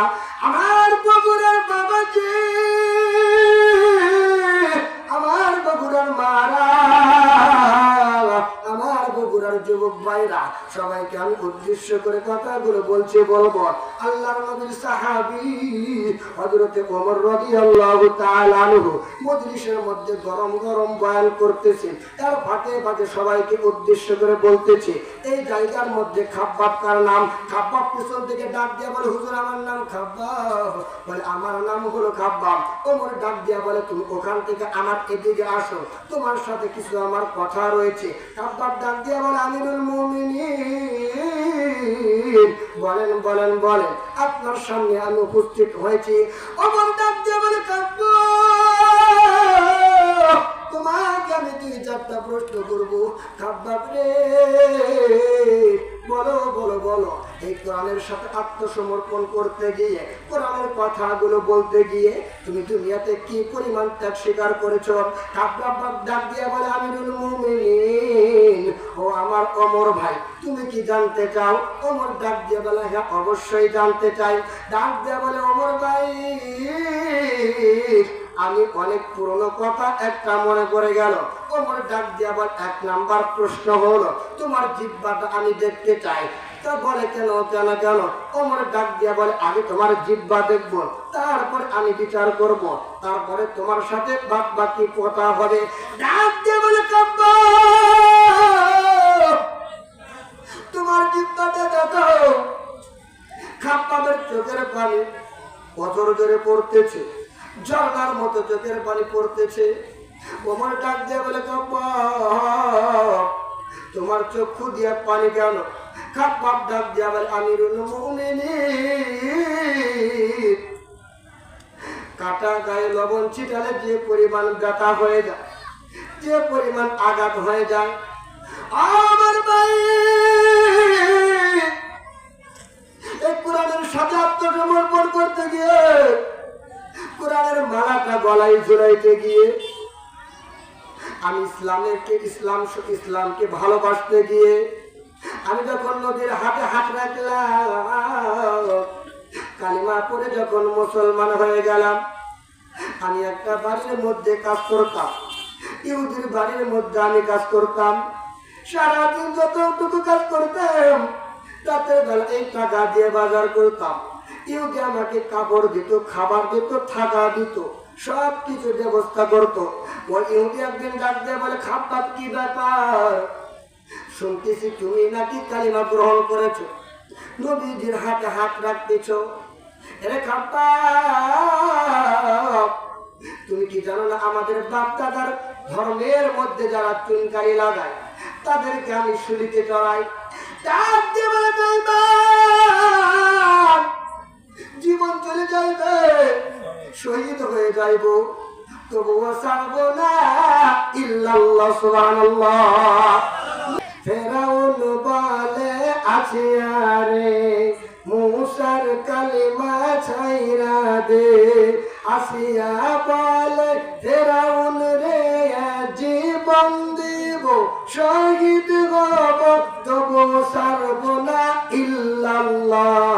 I'm সবাইকে আমি উদ্দেশ্য করে কথাগুলো বলছি, বলব। আল্লাহর নবীর সাহাবী ওমর মজলিসের মধ্যে গরম গরম বয়ান করতেছেন তার সবাইকে উদ্দেশ্য করে বলতেছে, এই জায়গার মধ্যে খাব্বাব কার নাম? খাব্বাব পিছন থেকে ডাক দিয়া বলে, হুজুর, আমার নাম খাব্বাব। বলে, আমার নাম হলো খাব্বাব। ওমর ডাক দিয়া বলে, তুমি ওখান থেকে আমার এদিকে আসো। তোমার সাথে কিছু আমার কথা রয়েছে। খাব্বাব ডাক দিয়া বলে আমিরুল বলেন বলেন বলেন, আপনার সামনে আমি উপস্থিত হয়েছি। তোমাকে আমি দুই চারটা প্রশ্ন করব। রে বলো বলো বলো। এই কোরআনের সাথে আত্মসমর্পণ করতে গিয়ে, কোরআনের কথাগুলো বলতে গিয়ে তুমি দুনিয়াতে কি পরিমাণ ত্যাগ স্বীকার করেছ? খাব্বাব ডাক দিয়ে বলে, আমিরুল মুমিনিন। ও আমার অমর ভাই, তুমি কি জানতে চাও? অমর ডাক দিয়ে বলে হ্যাঁ অবশ্যই জানতে চাই। ডাক দিয়ে বলে, অমর ভাই আমি অনেক পুরনো কথা একটা মনে পড়ে গেল। ওমর ডাক দিয়ে আবার এক নাম্বার প্রশ্ন হলো, তোমার জিব্বাটা আমি দেখতে চাই। তা বলে, কেন কেন কেন? ওমর ডাক দিয়া বলে, আমি তোমার জিব্বা দেখব, তারপরে আমি বিচার করব, তারপরে তোমার সাথে বাদ বাকি কথা হবে। ডাক দিয়ে বলে কাব্বা তোমার জিব্বাটা দেখো খাপ্পাবের চোখের পানি অজর জোরে পড়তেছে। ঝর্ণার মতো চোখের পানি পড়তেছে। ওমর ডাক দিয়ে বলে তোমার চক্ষু দিয়া পানি কেন? খাপ্পাব ডাক দিয়া বলে, আমিরুল মুমিনিন। কাটা গায়ে লবণ ছিটালে যে পরিমাণ ব্যথা হয়ে যায়, যে পরিমাণ আঘাত হয়ে যায়। আমার ভাই, এই কোরআনের সাথে আত্মসমর্পণ করতে গিয়ে কোরআনের মালাটা গলায় ঝুলাইতে গিয়ে আমি ইসলামেরকে ইসলাম, ইসলামকে ভালোবাসতে গিয়ে আমি যখন নদীর হাতে হাত রাখলাম, কালিমা পরে যখন মুসলমান হয়ে গেলাম, আমি একটা বাড়ির মধ্যে কাজ করতাম, ইহুদির বাড়ির মধ্যে আমি কাজ করতাম, সারাদিন যতটুকু কাজ করতাম, রাতের বেলা এই টাকা দিয়ে বাজার করতাম। ইহুদি আমাকে কাপড় দিত খাবার দিত থাকা দিত সব কিছু ব্যবস্থা করতো। একদিন ডাক বলে খাবার কি ব্যাপার? শুনতেছি তুমি নাকি কালিমা গ্রহণ করেছ। নবীজির হাতে হাত রাখতেছ। এরে খাপ্পা তুমি কি জানো না আমাদের বাপ দাদার ধর্মের মধ্যে যারা চুনকারি লাগায় তাদেরকে আমি শুলিতে চড়াই। "বেঈমান, জীবন চলে যাইবে, শহীদ হয়ে যাইব। তবুও ছাড়বো না, ইল্লাল্লাহ, সুবহানাল্লাহ। ফেরাউন বলে, আছে আরে, মুসার কালিমা ছাইরা দে। আসিয়া বলে, ফেরাউন রে, জীবন দিব, শহীদ হব তবু সারব না, ইল্লাল্লাহ।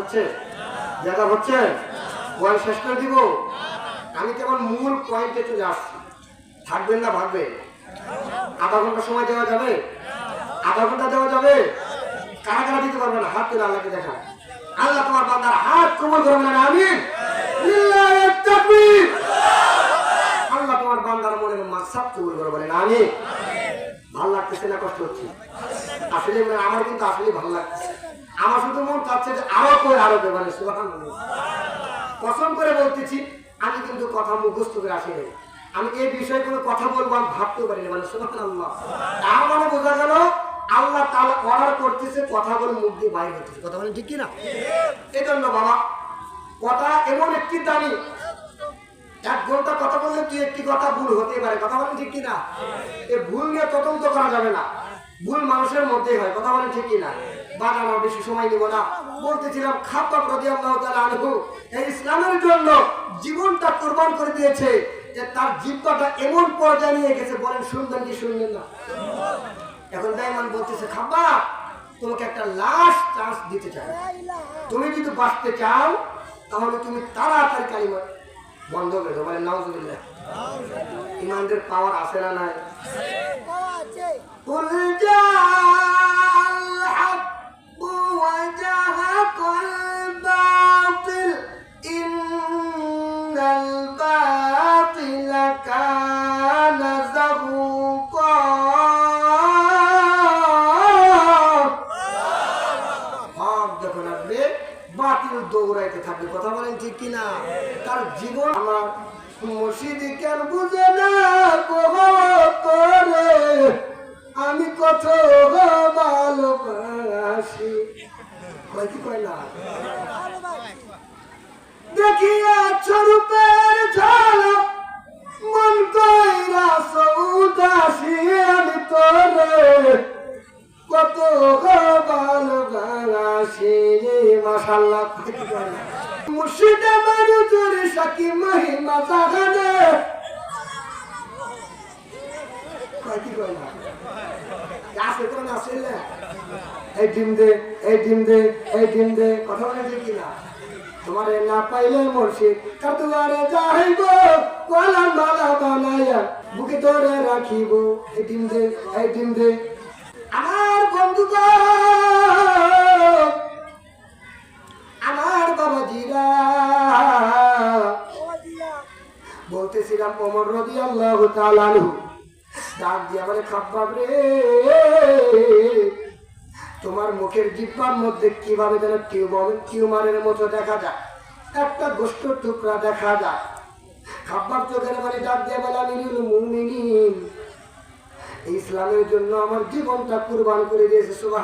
হচ্ছে হচ্ছে? পয়েন্ট শেষ করে দিব? আমি কেবল মূল পয়েন্টে চলে আসছি। থাকবেন না ভাববেন আধা ঘণ্টা সময় দেওয়া যাবে? আধা ঘণ্টা দেওয়া যাবে? কারা কারা দিতে পারবে না? হাত তুলে আল্লাহকে দেখা আল্লাহ তোমার বান্দার হাত কবল করবে না তাকবীর। আল্লাহ তোমার বান্দার মনের মাসাব কবুল করে বলেন, আমিন। ভালো লাগতেছে না? কষ্ট হচ্ছে। আসলে আমার কিন্তু আসলে ভালো লাগতেছে। আমার শুধু মন চাচ্ছে যে আরও করে, আরও দেবেন কসম করে বলতেছি, আমি কিন্তু কথা মুখস্থ করে আসি নাই। আমি এই বিষয়ে কোনো কথা বলব, আমি ভাবতেও পারি না মানে শোনান আল্লাহ। তার মানে বোঝা গেল, আল্লাহ তাহলে অর্ডার করতেছে কথা বলে মুখ দিয়ে বাইরে হতেছে। কথা বলেন ঠিক কিনা? এই জন্য বাবা, কথা এমন একটি দামি, এক ঘণ্টা কথা বললে কি একটি কথা ভুল হতে পারে? কথা বলেন ঠিক কিনা? এ ভুল নিয়ে তদন্ত করা যাবে না। ভুল মানুষের মধ্যেই হয়, কথা বলেন ঠিক কিনা? আমার বেশি সময় নিব না। বলতেছিলাম খাপ্পা প্রতি আল্লাহ আনহু এই ইসলামের জন্য জীবনটা কোরবান করে দিয়েছে যে তার জিব্বাটা এমন পর্যায়ে নিয়ে গেছে বলেন শুনবেন কি শুনবেন না? এখন দাইমান বলতেছে খাব্বা তোমাকে একটা লাস্ট চান্স দিতে চাই। তুমি যদি বাঁচতে চাও তাহলে তুমি তাড়াতাড়ি কালিমা বন্ধ করে দেবো মানে নাউজুবিল্লাহ। ইমানদের পাওয়ার আছে না নাই? দৌড়াইতে থাকবে, কথা বলেন ঠিক কিনা? তার জীবন আমার মসজিদ কেন বুঝে না আমি কত ভালোবাসি। কয় কয় না? দেখিয়া মন কইরা সৌদাসি আমি তোরে। কত ভালোবাসি মাশাল্লাহ মুর্শিদা মানু তোর সাকি মহিমা জাগানে। কি কয় না? আছে কোন আছে না। এই ডিম দে, এই দে এই দে, কথা বলে যে কিনা? তোমারে না পাইলে মুর্শিদ কলা মালা বানাইয়া বুকে ধরে রাখিব। এই ডিম দে, এই ডিম দে আমার বন্ধু আমার বাবাজিরা। বলতেছিলাম, ওমর রবি আল্লাহ তালানু ডাক দিয়ে বলে খাব্বাব রে, তোমার মুখের জিব্বার মধ্যে কীভাবে যেন টিউমার, টিউমারের মতো দেখা যায়? একটা গোষ্ঠর টুকরা দেখা যায়। খাব্বাব চোখের মানে ডাক দিয়ে বলে আমি মুমিনিন। ইসলামের জন্য আমার জীবনটা কুরবান করে দিয়েছে সুবাহ